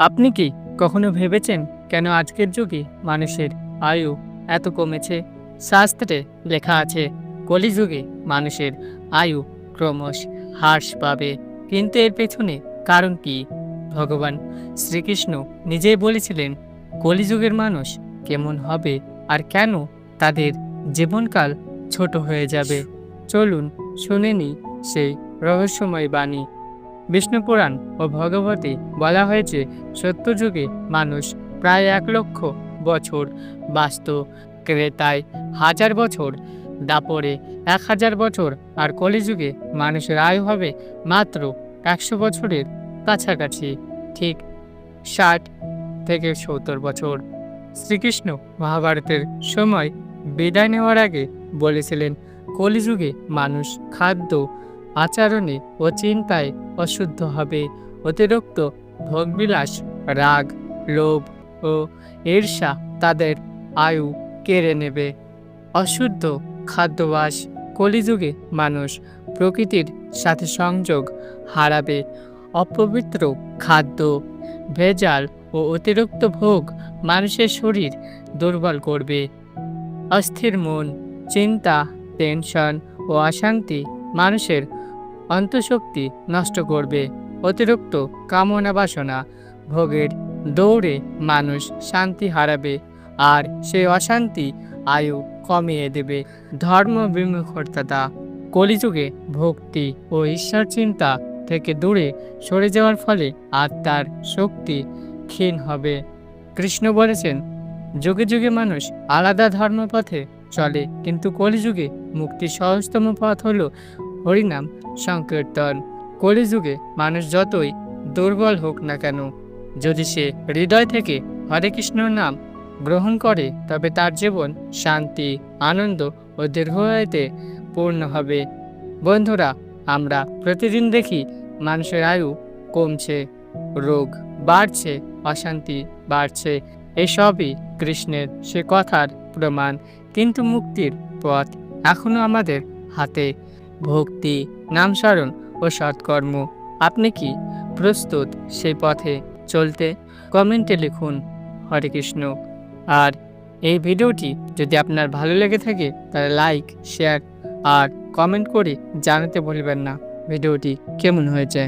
আপনি কি কখনো ভেবেছেন কেন আজকের যুগে মানুষের আয়ু এত কমেছে? শাস্ত্রে লেখা আছে, কলিযুগে মানুষের আয়ু ক্রমশ হ্রাস পাবে। কিন্তু এর পেছনে কারণ কি? ভগবান শ্রীকৃষ্ণ নিজেই বলেছিলেন, কলিযুগের মানুষ কেমন হবে আর কেন তাদের জীবনকাল ছোট হয়ে যাবে? চলুন শুনে নিই সেই রহস্যময় বাণী। বিষ্ণুপুরাণ ও ভগবতী বলা হয়েছে, সত্যযুগে মানুষ প্রায় এক লক্ষ বছর বাস্ত ক্রেতায় হাজার বছর, দাপরে এক হাজার বছর, আর কলিযুগে মানুষের আয়ু হবে মাত্র একশো বছরের কাছাকাছি, ঠিক ষাট থেকে সত্তর বছর। শ্রীকৃষ্ণ মহাভারতের সময় বিদায় নেওয়ার আগে বলেছিলেন, কলিযুগে মানুষ খাদ্য আচরণে ও চিন্তায় অশুদ্ধ হবে। অতিরিক্ত ভোগবিলাস, রাগ, লোভ ও ঈর্ষা তাদের আয়ু কেড়ে নেবে। অশুদ্ধ খাদ্যবাস কলিযুগে মানুষ প্রকৃতির সাথে সংযোগ হারাবে। অপবিত্র খাদ্য, ভেজাল ও অতিরিক্ত ভোগ মানুষের শরীর দুর্বল করবে। অস্থির মন, চিন্তা, টেনশন ও অশান্তি মানুষের অন্তঃশক্তি নষ্ট করবে। অতিরিক্ত কামনা বাসনা, ভোগের দৌড়ে মানুষ শান্তি হারাবে আর সেই অশান্তি আয়ু কমিয়ে দেবে। ধর্ম বিমুখতা কলিযুগে ভক্তি ও ঈশ্বর চিন্তা থেকে দূরে সরে যাওয়ার ফলে আত্মার শক্তি ক্ষীণ হবে। কৃষ্ণ বলেছেন, যুগে যুগে মানুষ আলাদা ধর্মপথে চলে, কিন্তু কলিযুগে মুক্তির সহজতম পথ হলো হরিনাম, সংকীর্তন। কলিযুগে মানুষ যতই দুর্বল হোক না কেন, যদি সে হৃদয় থেকে হরে কৃষ্ণ নাম গ্রহণ করে, তবে তার জীবন শান্তি, আনন্দ ও দীর্ঘায়ুতে পূর্ণ হবে। বন্ধুরা, আমরা প্রতিদিন দেখি মানুষের আয়ু কমছে, রোগ বাড়ছে, অশান্তি বাড়ছে। এসবই কৃষ্ণের সে কথার প্রমাণ, কিন্তু মুক্তির পথ এখনও আমাদের হাতে ভক্তি নামস্মরণ ও সৎকর্ম। আপনি কি প্রস্তুত সেই পথে চলতে? কমেন্টে লিখুন, হরে কৃষ্ণ। আর এই ভিডিওটি যদি আপনার ভালো লেগে থাকে, তাহলে লাইক, শেয়ার আর কমেন্ট করে জানাতে বলবেন না। ভিডিওটি কেমন হয়েছে?